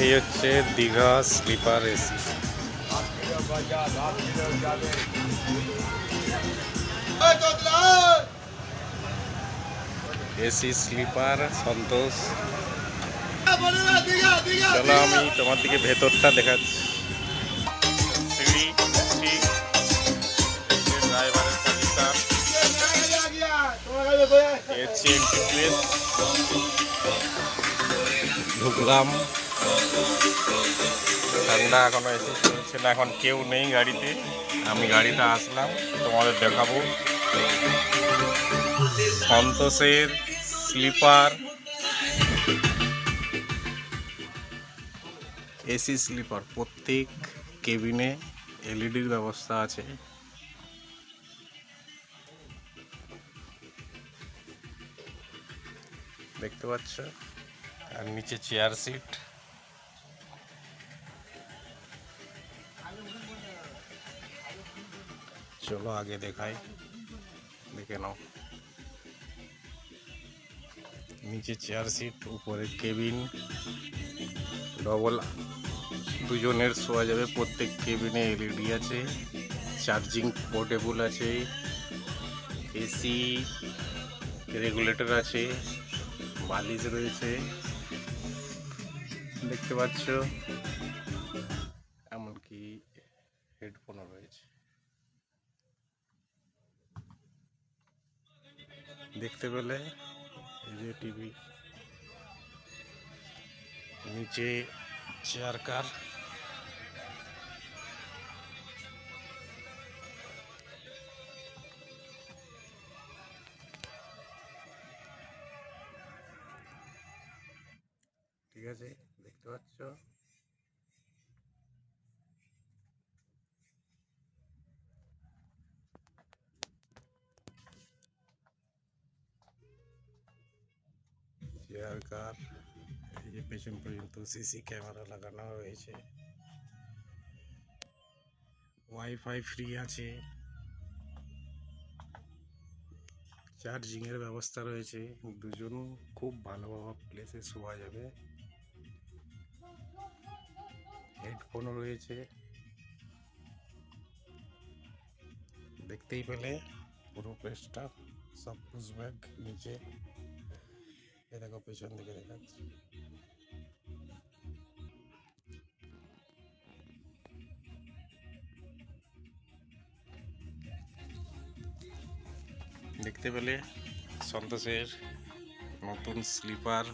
এই হচ্ছে Digha sleeper AC. AC sleeper, Santosh. চলো আমি তোমার দিকে ভেতরটা দেখাচ্ছি। ঢুকলাম। ঠান্ডা এখনও এসে চলছে না, এখন কেউ নেই গাড়িতে। আমি গাড়িটা আসলাম, তোমাদের দেখাবো। সন্তোষের স্লিপার, এসি স্লিপার, প্রত্যেক কেবিনে এলইডির ব্যবস্থা আছে। দেখতে পাচ্ছ? আর নিচে চেয়ার সিট চলো আগে দেখাই। দেখে নাও। নিচে চেয়ার সিট উপরে কেবিন ডবল দুজনের শোয়া যাবে। প্রত্যেক কেবিনে এলইডি আছে চার্জিং পোর্টেবল আছে এসি রেগুলেটর আছে, বালিশ রয়েছে। দেখতে পাচ্ছ এমনকি হেডফোনও রয়েছে দেখতে পেলে যে টিভি। নিচে চেয়ার কার। ঠিক আছে দেখতে পাচ্ছ? Chair car? এই যে পেছন পর্যন্ত সিসি ক্যামেরা লাগানো রয়েছে ওয়াইফাই ফ্রি আছে। চার্জিং এর ব্যবস্থা রয়েছে। দুজন খুব ভালোভাবে ভালো প্লেসে শোয়া যাবে। হেডফোনও রয়েছে। দেখতেই পেলে পুরো প্লেসটা সব পুশ ব্যাগ নিচে। এ দেখো পেছন দিকে দেখাচ্ছি। দেখতে পেলে সন্তোষের নতুন স্লিপার